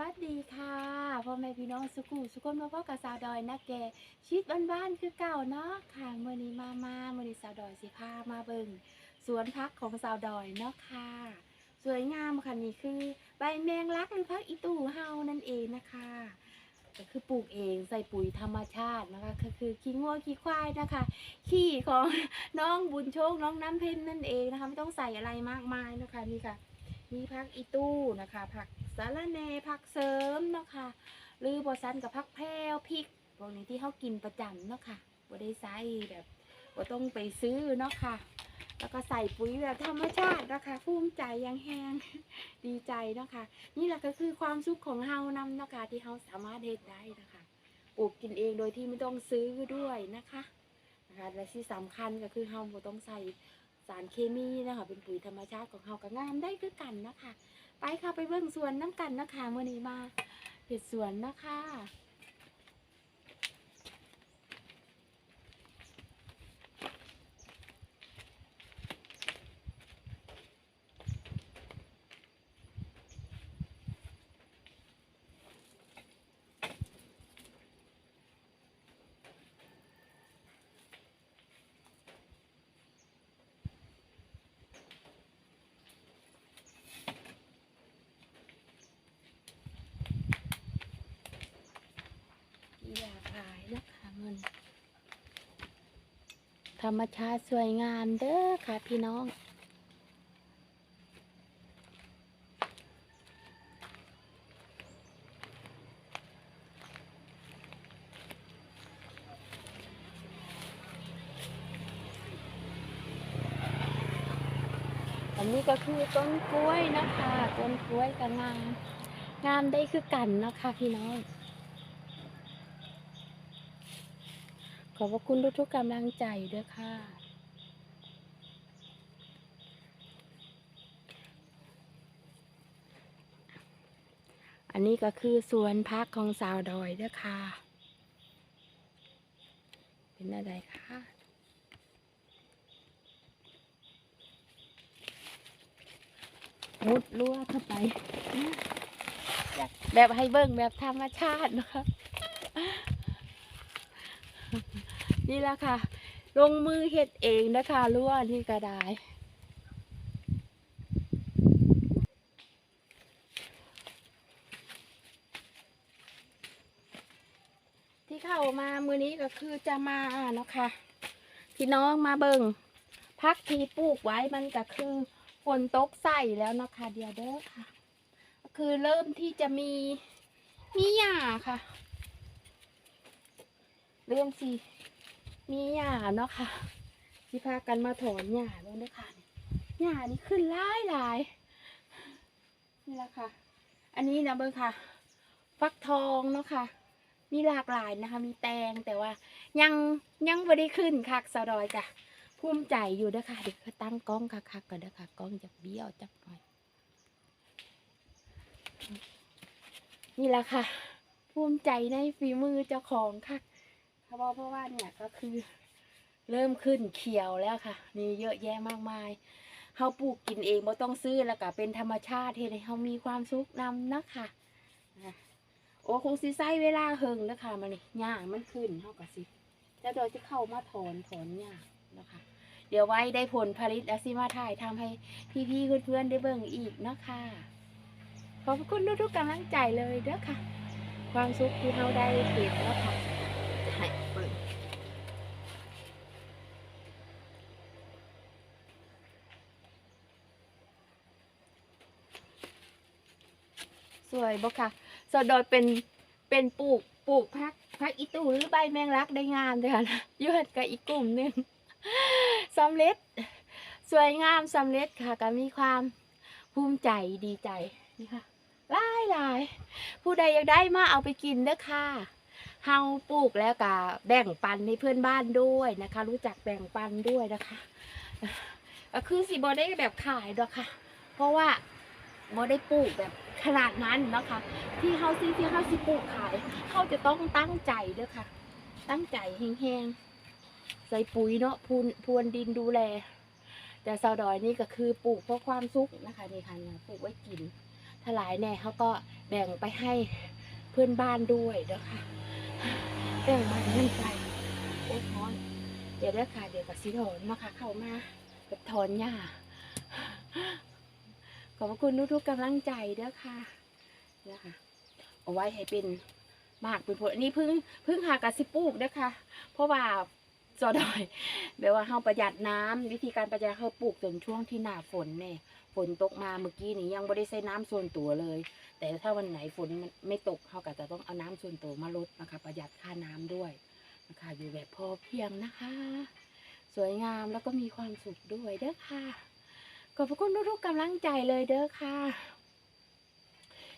วัสดีค่ะพ่อแม่พี่น้องสุกูสุกนมาพ่อกับสาวดอยนะแกชีวิตบ้านๆคือเก่าเนาะค่ะเมื่อนี้มามาเมื่อนี้สาวดอยสิพามาเบิ่งสวนพักของสาวดอยเนาะค่ะ สวยงามค่ะนี่คือ ใบแมงลักหรือพักอีตู่เฮานั่นเองนะคะก็คือปลูกเองใส่ปุ๋ยธรรมชาตินะคะก็คือขี้งัวขี้ควายนะคะขี้ของน้องบุญโชคน้องน้ำเพ็ญนั่นเองนะคะไม่ต้องใส่อะไรมากมายนะคะนี่ค่ะ มีผักอีตู้นะคะผักสาระแหน่ผักเสริมเนาะค่ะหรือบอสันกับผักแพรวพริกพวกนี้ที่เขากินประจำเนาะค่ะบ่ได้ใส่แบบบ่ต้องไปซื้อเนาะค่ะ แล้วก็ใส่ปุ๋ยแบบธรรมชาตินะคะภูมิใจยังแห้งดีใจเนาะค่ะนี่แหละก็คือความสุขของเฮานำเนาะค่ะที่เฮาสามารถเฮ็ดได้นะคะปลูกกินเองโดยที่ไม่ต้องซื้อด้วยนะคะนะคะและที่สำคัญก็คือเฮาบ่ต้องใส่ สารเคมีนะคะเป็นปุ๋ยธรรมชาติของเขาก็งามได้คือกันนะคะ ไปค่ะไปเบิ่งสวนน้ำกันนะคะเมื่อนี้มาเห็ดสวนนะคะ มีหลากหล นะคะมันธรรมชาติสวยงามเด้อค่ะพี่น้องอันนี้ก็คือต้นกล้วยนะคะ ต้นกล้วยก็งาม งามได้คือกันนะคะพี่น้อง อบพระคุณทุกๆกำลังใจด้วยค่ะอันนี้ก็คือสวนพักของสาวดอยด้วยค่ะ เป็นอะไรคะมุดรั้วเข้าไป แบบให้เบิ่งแบบธรรมชาตินะคะ นี่แหละค่ะ ลงมือเฮ็ดเองนะคะรั้วนี่ก็ได้ที่เข้ามามือนี้ก็คือจะมาเนาะค่ะพี่น้องมาเบิ่งพักที่ปลูกไว้มันก็คือฝนตกใส่แล้วเนาะค่ะเดียวเด้อค่ะ คือเริ่มที่จะมีมีหญ้าค่ะ เริ่มสิ มีหญ้าเนาะค่ะที่พากันมาถอนหญ้าแล้วเด้อค่ะหญ้านี่ขึ้นหลายหลายนี่แหละค่ะ อันนี้นะเบิ้งค่ะฟักทองเนาะค่ะ มีหลากหลายนะคะ มีแตงแต่ว่า ยังยังไม่ได้ขึ้นคักสะดอยจ้ะภูมิใจอยู่เด้อค่ะเดี๋ยวเขาตั้งกล้องคักๆก่อนเด้อค่ะกล้องจะเบี้ยวจักหน่อย นี่แหละค่ะ ภูมิใจในฝีมือเจ้าของค่ะ เพราะว่าเพราะว่าเนี่ยก็คือ เริ่มขึ้นเขียวแล้วค่ะ นี่เยอะแยะมากมายเขาปลูกกินเองไม่ต้องซื้อแล้วก็เป็นธรรมชาติเฮ็ดให้เขามีความสุขนำนะคะอะโอ้คงสิใช้เวลาเฮิงแล้วค่ะมันนี่หญ้ามันขึ้นเขาก็สิแล้วโดยจะเข้ามาถอนถอนหญ้านะคะ เดี๋ยวไว้ได้ผลผลิตแล้วสิมาถ่ายทำให้พี่ๆเพื่อนๆได้เบิ่งอีกนะค่ะขอบคุณทุกๆกำลังใจเลยเด้อค่ะ ความสุขที่เราได้เห็นแล้วค่ะให้เปิด สวยบ่ค่ะสดโดยเป็นเป็นปลูกปลูกพักพักอีตูหรือใบแมงลักได้งามเลยค่ะยอดกับอีกกลุ่มหนึ่งสำเร็จ สวยงามสำเร็จค่ะก็มีความภูมิใจดีใจนี่ค่ะหลายหลายผู้ใดอยากได้มาเอาไปกินเด้อค่ะเฮาปลูกแล้วก็แบ่งปันให้เพื่อนบ้านด้วยนะคะ รู้จักแบ่งปันด้วยนะคะก็คือสิบอได้แบบขายดอกค่ะ เพราะว่า บอได้ปลูกแบบขนาดนั้นนะคะ ที่เฮาซีที่เฮาสิปลูกขายเขาจะต้องตั้งใจเด้อค่ะ ตั้งใจแห้งๆใส่ปุ๋ยเนาะพูนพรวนดินดูแล แต่ซาวดอยนี่ก็คือปลูกเพราะความสุขนะคะนี่ค่ะเนี่ยปลูกไว้กินถ้าหลายแน่เขาก็แบ่งไปให้เพื่อนบ้านด้วยเด้อค่ะแบ่งมาเงินไปโอ้ยร้อนเดี๋ยวเด้อค่ะเดี๋ยวกับสิถอนนะคะเข้ามาแบบถอนหญ้า ขอบพระคุณทุกๆกำลังใจเด้อค่ะเด้อค่ะเอาไว้ให้เป็นหมากเป็นผลอันนี้เพึ่งเพึ่งหากระสิปลูกเด้อค่ะ เพราะว่าจอดอยแบบว่าเฮาประหยัดน้ำวิธีการประหยัดเฮาปลูกจนช่วงที่หน้าฝนเนี่ยฝนตกมาเมื่อกี้นี่ยังบ่ได้ใช้น้ำส่วนตัวเลย แต่ถ้าวันไหนฝนมันไม่ตกเฮาก็จะต้องเอาน้ำส่วนตัวมาลดนะคะ ประหยัดค่าน้ำด้วยนะคะอยู่แบบพอเพียงนะคะ สวยงามแล้วก็มีความสุขด้วยเด้อค่ะ อบพระคุณทุกๆกำลังใจเลยเด้อค่ะ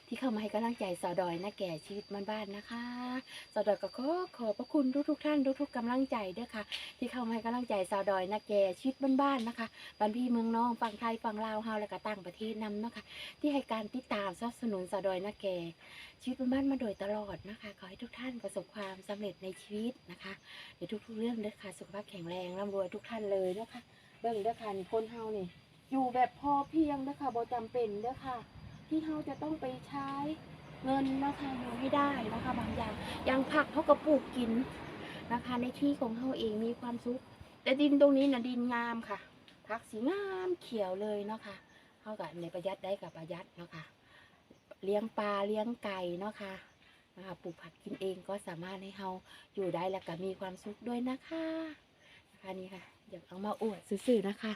ที่เข้ามาให้กำลังใจสาวดอยนะแก่ชีวิตบ้านๆนะคะสาวดอยก็ขอขอบพระคุณทุกๆท่านทุกๆกำลังใจเด้อค่ะ ที่เข้ามาให้กำลังใจสาวดอยนะแก่ชีวิตบ้านๆนะคะบ้านพี่เมืองน้องฝั่งไทยฝั่งลาวเฮาและก็ต่างประเทศนำเนาะคะที่ให้การติดตามสนับสนุนสาวดอยนะแก่ชีวิตบ้านๆมาโดยตลอดนะคะ ขอให้ทุกท่านประสบความสำเร็จในชีวิตนะคะในทุกๆเรื่องเด้อค่ะ สุขภาพแข็งแรงร่ำรวยทุกท่านเลยเด้อค่ะเบิ่งเด้อค่ะนี่คนเฮานี่ อยู่แบบพอเพียงเด้อค่ะบ่จำเป็นเด้อค่ะที่เฮาจะต้องไปใช้เงินนะคะอยู่ให้ได้นะคะ บางอย่างอย่างผักเขาก็ปลูกกินนะคะ ในที่ของเขาเองมีความสุข แต่ดินตรงนี้นะดินงามค่ะผักสีงามเขียวเลยเนาะค่ะเขากับในประหยัดได้กับประหยัดเนาะค่ะเลี้ยงปลาเลี้ยงไก่เนาะค่ะนะคะปลูกผักกินเองก็สามารถให้เราอยู่ได้แล้วก็มีความสุขด้วยนะคะ นะคะนี่ค่ะอยากเอามาอวดซื่อๆนะคะ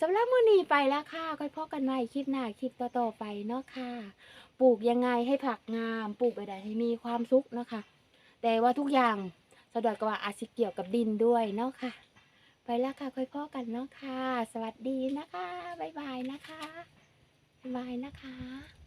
สำหรับมื้อนี้ไปแล้วค่ะค่อยพบกันใหม่คลิปหน้าคลิปต่อๆไปเนาะค่ะ ปลูกยังไงให้ผักงามปลูกไปได้ให้มีความสุขเนาะค่ะ แต่ว่าทุกอย่างสะดวกกว่าอาจสิเกี่ยวกับดินด้วยเนาะค่ะ ไปแล้วค่ะค่อยพบกันเนาะค่ะ สวัสดีนะคะบ๊ายบายนะคะบ๊ายบายนะคะ